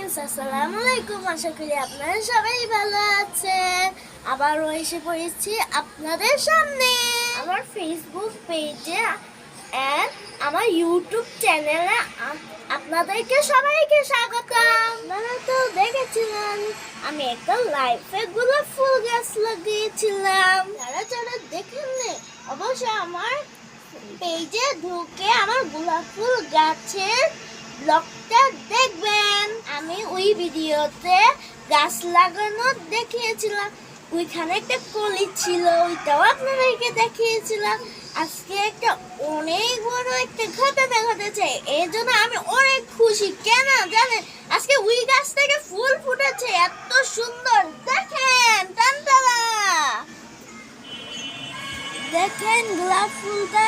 Friends আসসালামু আলাইকুম। আশা করি আপনারা সবাই ভালো আছেন। আবারও এসে পড়েছি আপনাদের সামনে। আমার ফেসবুক পেজে অ্যান্ড আমার ইউটিউব চ্যানেলে আপনাদেরকে সবাইকে স্বাগতম। আপনারা তো দেখেছিলেন, আমি একটা লাইফে গোলাপ ফুল গাছ লাগিয়েছিলাম। যারা যারা দেখেননি, অবশ্যই আমার পেজে ঢুকে আমার গোলাপ ফুল গাছের ব্লগটা দেখবেন। আমি ওই ভিডিওতে গাছ লাগানো দেখিয়েছিলাম। ওইখানে একটা কলি ছিল, ওইটাও আপনাদেরকে দেখিয়েছিলাম। আজকে একটা অনেক বড় একটা ঘটনা ঘটেছে এই জন্য আমি অনেক খুশি। কেন জানেন? আজকে ওই গাছ থেকে ফুল ফুটেছে, এত সুন্দর। দেখেন টানটালা দেখেন গোলাপ ফুলটা,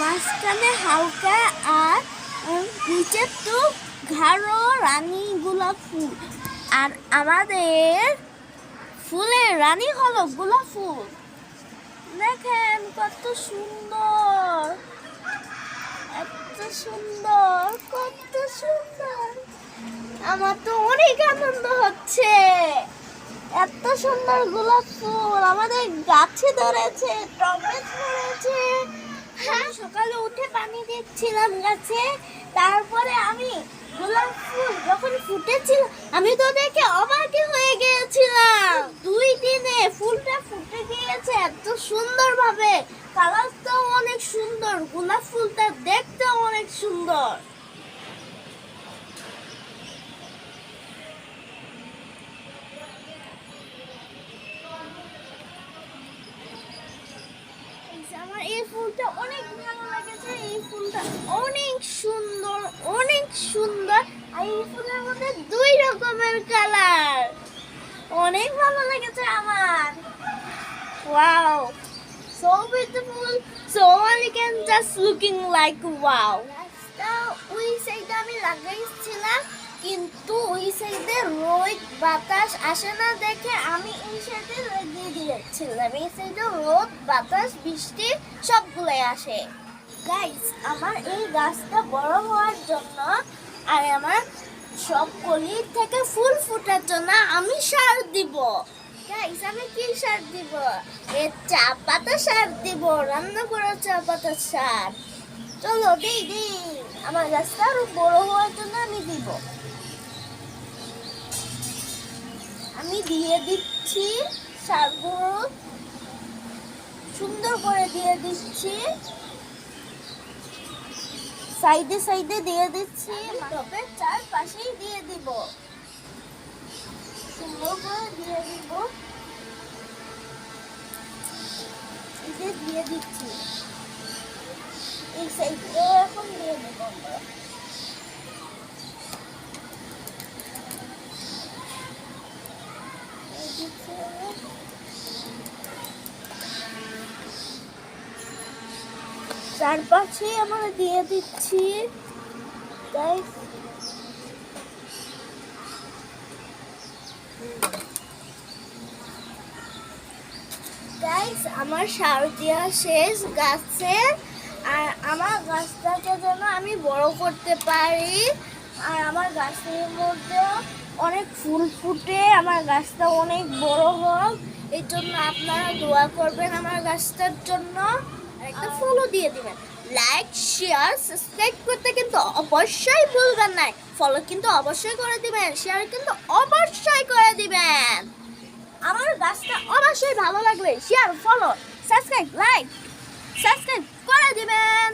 মাঝখানে হালকা নিচে তো ঘাড়ো রানী গোলাপ ফুল। আর আমাদের ফুলের রানী হলো গোলাপ ফুল। দেখেন কত সুন্দর, এত সুন্দর, কত সুন্দর। আমার তো অনেক আনন্দ হচ্ছে। এত সুন্দর গোলাপ ফুল। আমাদের গাছে ধরেছে, টবে ধরেছে। হ্যাঁ সকালে উঠে পানি দিচ্ছিলাম গাছে। তারপরে আমি গোলাপ ফুল যখন ফুটেছিল, আমি তো দেখে অবাকই হয়ে গিয়েছিলাম। দুই দিনে ফুলটা ফুটে গিয়েছে এত সুন্দর ভাবে কালারটাও অনেক সুন্দর, গোলাপ ফুলটা দেখতেও অনেক সুন্দর। আমার এই ফুলটা অনেক ভালো লেগেছে এই ফুলটা অনেক সুন্দর অনেক সুন্দর। আর এই ফুলের মধ্যে দুই রকমের কালার। অনেক ভালো লেগেছে আমার। Wow so beautiful, so elegant, just looking like wow! গাছটা ওই সাইডে আমি লাগাইছিলাম, কিন্তু ওই সাইডে রোদ, বাতাস আসে না দেখে আমি এই সাইডে লাগিয়ে দিয়েছিলাম। এই সাইডে রোদ, বাতাস, বৃষ্টি, সবগুলোই আসে। গাইস আমার এই গাছটা বড় হওয়ার জন্য আর আমার সব কলি থেকে ফুল ফোটার জন্য আমি সার দিব। গাইস আমি কি সার দিব? এ চা পাতা সার দিব, রান্না করা চা পাতা সার। চলো, দিই দিই, আমার গাছটা আরও বড় হওয়ার জন্য আমি দিব। আমি দিয়ে দিচ্ছি সারগুলো। সুন্দর করে দিয়ে দিচ্ছি। সাইডে সাইডে দিয়ে দিচ্ছি। টপের চারপাশেই দিয়ে দিব। সুন্দর দিয়ে দিব। দিয়ে দিচ্ছি। এই সাইডে এখন দিয়ে দেব আমরা। দিচ্ছি। চারপাশে আমরা দিয়ে দিচ্ছি। গাইস আমার সার দেওয়া শেষ গাছের আর আমার গাছটাকে যেন আমি বড় করতে পারি। আর আমার গাছের মধ্যে অনেক ফুল ফুটে, আমার গাছটা অনেক বড় হোক। এই জন্য আপনারা দোয়া করবেন আমার গাছটার জন্য। একটা ফলো দিয়ে দিবেন। লাইক শেয়ার সাবস্ক্রাইব করতে কিন্তু অবশ্যই ভুলবেন না। ফলো কিন্তু অবশ্যই করে দিবেন শেয়ার কিন্তু অবশ্যই করে দিবেন। আমার গাছটা অবশ্যই ভালো লাগলে share follow subscribe like subscribe করে দিবেন।